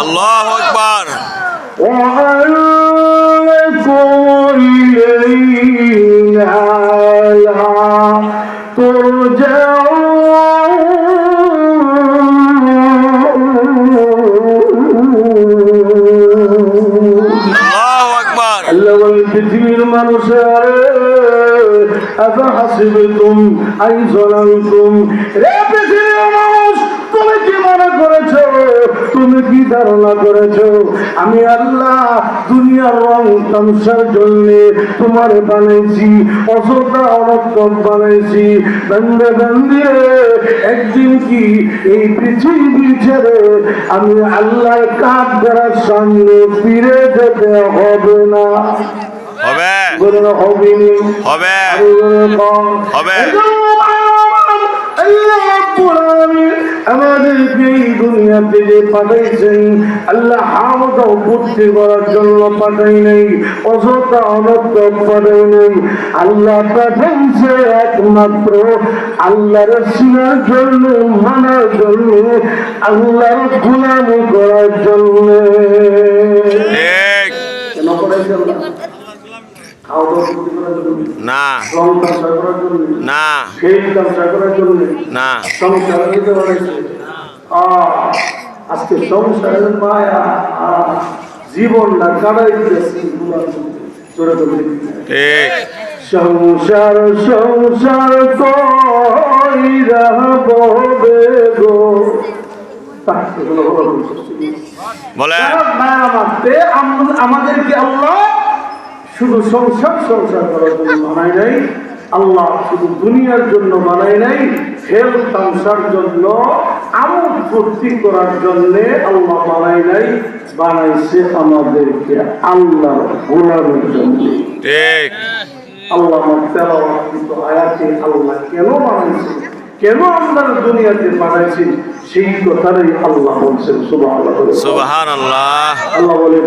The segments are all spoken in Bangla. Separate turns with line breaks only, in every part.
আল্লাহ আকবার।
পৃথিবীর মানুষের এত হাসিবে তুম আই জলাম তুম রে পৃথিবীর মানুষ, তুমি কি মনে করেছ তুমি কি ধারণা করেছ? আমি আল্লাহ দুনিয়ার রং তামসার জন্য তোমার বানাইছি অযথা অনর্থক বানাইছি। বান্দা বান্দি একদিন কি এই পৃথিবী ছেড়ে আমি আল্লাহর কাঠ দ্বারা সামনে ফিরে যেতে হবে না।
হবে।
হবে
হবে। হবে।
আমাদেরকে এই দুনিয়াতে যে পাঠাইছেন, আল্লাহ হামদাও বুদ্ধি করার জন্য পাঠাই নেই, অযথা অনর্থ পাঠাই নেই। আল্লাহ পাঠাইছে একমাত্র আল্লাহর সিনার জন্য, মানার জন্য, আল্লাহর গুলামি করার জন্য
ঠিক
কেন করাইছে আল্লাহ? খাওয়া দাওয়া শুরু করার জন্য
না। না।
সংসার আজকে সংসারের মায়া জীবনটা কাটাইতেছি সংসার সংসার কইরা ববে গো।
বলে
আমাদেরকে আল্লাহ শুধু সংসার সংসার করার জন্য বানায় নাই। আল্লাহ শুধু দুনিয়ার জন্য বানায় নাই। খেল তামসার জন্য আরও ভর্তি করার জন্য আল্লাহ বানায় নাই। বানাইছে আমাদেরকে আল্লাহ গোলামের জন্য। আল্লাহ আয়াতে আল্লাহ কেন বানাইছে? কেন আমরা দুনিয়াতে বানাইছি? সেই কথাটাই আল্লাহ বলছেন সুবাহ আল্লাহ
আল্লাহ
বলেন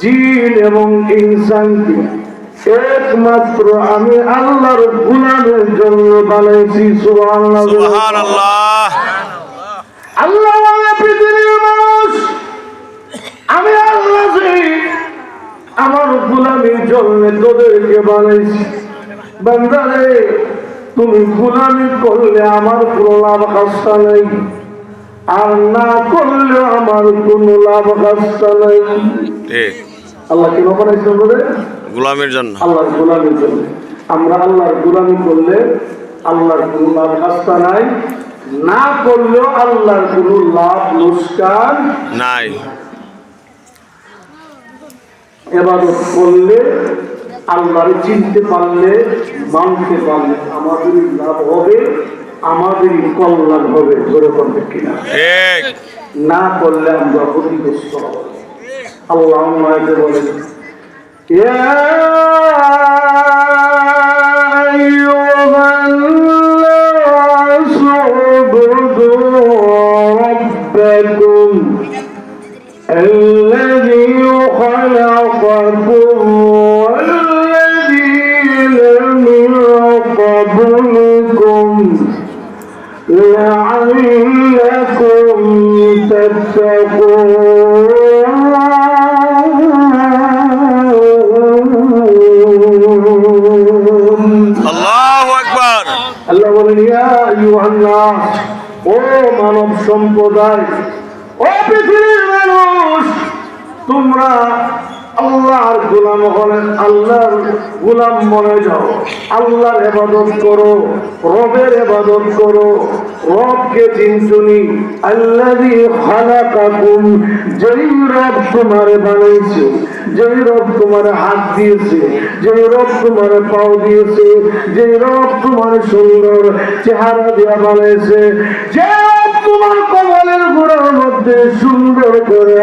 জিন এবং ইনসানকে একমাত্র আমি আল্লাহর গুলামের জন্য বানাইছি সুবহানাল্লাহ।
আল্লাহ
পৃথিবীর মানুষ। আমি আল্লাহ আমার গুলামির জন্য তোদেরকে বানাইছি। বান্দারে তুমি গুলামি করলে আমার কোনো লাভ কাজটা নেই। আর না করলে আমার কোনো লাভ কাজটা নেই। আল্লাহ কেন বানাইছে বলে
গোলামের জন্য।
আল্লাহর গোলামির জন্য। আমরা আল্লাহর গোলামি করলে আল্লাহর কোনো লাভ কাজটা নাই। না করলেও আল্লাহর কোনো লাভ লোসকান
নাই।
এবাদত করলে আল্লাহর চিনতে পারলে মানতে পারলে আমাদেরই লাভ হবে আমাদেরই কল্যাণ হবে ধরে করবে কিনা না করলে আমরা ক্ষতিগ্রস্ত হব। আল্লাহ বলেন ইউহান্নাস ও মানব সম্প্রদায় ও পৃথিবীর মানুষ তোমরা আল্লাহর গোলাম হলেন আল্লাহর গোলাম মনে যাও আল্লাহর এবাদত করো, রবের এবাদত করো, রবকে চিনচুনি আল্লাহি খালাকাকুম, যেই রব তোমার বানাইছে, যেই রব তোমার হাত দিয়েছে, যেই রব তোমার পাও দিয়েছে, যেই রব তোমার সুন্দর চেহারা দিয়া বানাইছে, যে তোমার গোড়ার মধ্যে সুন্দর করে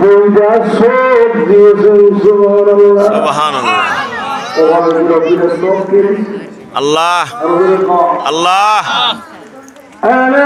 দুইটা সব দিয়েছেন
আল্লাহ? আল্লাহ। আল্লাহ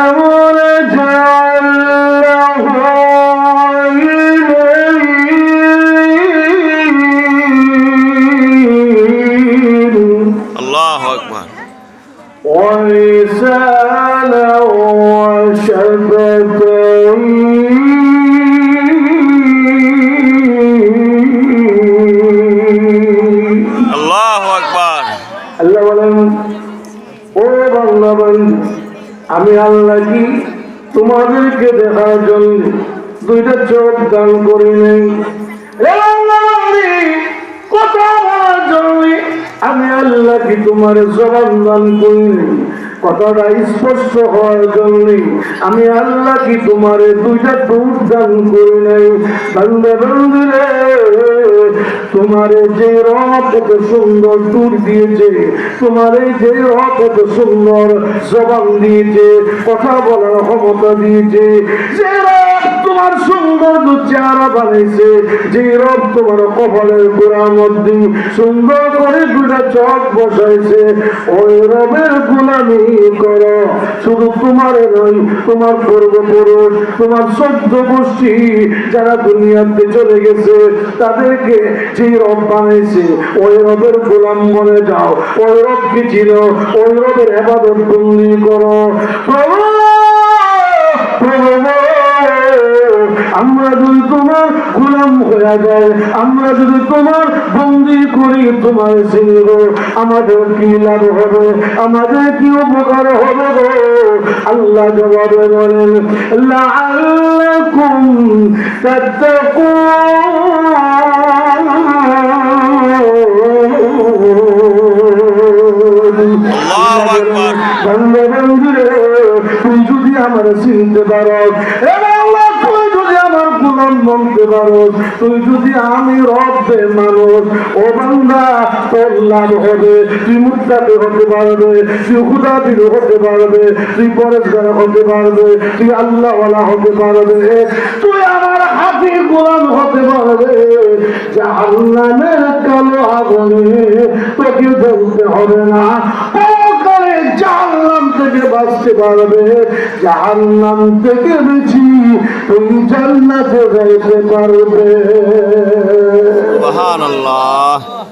আমি আল্লাহ কি তোমাদেরকে দেখার জন্য দুইটা চোখ দান করি নাই? রে কথা আমি আল্লাহ কি তোমার জবান দান করি কথাটা স্পষ্ট হওয়ার জন্য আমি আল্লাহ কি তোমার দুইটা দুধ দান করি নাই? বান্দা বান্দিরে তোমার যে রথ সুন্দর দূর দিয়েছে, তোমার যে রথ সুন্দর জবান দিয়েছে, কথা বলার ক্ষমতা দিয়েছে, যে রব তোমার সুন্দর যে রব তোমার কপালের মধ্যে সুন্দর করে দুটা চক বসাইছে, ওই রবের গুলামি শুধু তোমার নয়, তোমার তোমার সদ্য গোষ্ঠী যারা দুনিয়াতে চলে গেছে, তাদেরকে যে রব বানাইছে, ওই রবের গোলাম বনে যাও। ওই রবকে চিনো ওই রবের হেফাজত বন্দি করো। প্রভু প্রভু আমরা যদি তোমার গোলাম হয়ে যায় আমরা যদি তোমার বন্দি করি তোমার চিনব আমাদের কি লাভ হবে? আমাদের কি উপকার হবে গো? আল্লাহ জবাবে বলেন লাআল্লাকুম তাত্তাকুন।
আল্লাহু আকবার।
বন্ধে বন্ধুরে তুই যদি আমার চিনতে পারো আমার বলতে পারো, তুই যদি আমি রব্বে মানুষ, ও বান্দা, তোর লাভ হবে, তুই মুক্তাতে হতে পারবে, তুই হুদাবির হতে পারবে, তুই পরেশগার হতে পারবে, তুই আল্লাহওয়ালা হতে পারবে, তুই আমার হাতে গোলাম হতে পারবে। আল্লাহের কালো আগুনে তোকে বলতে হবে না। থেকে বাঁচতে পারবে। জাহান্নাম থেকে বেছি তুমি জান্নাতে যাইতে পারবে।
সুবহানাল্লাহ।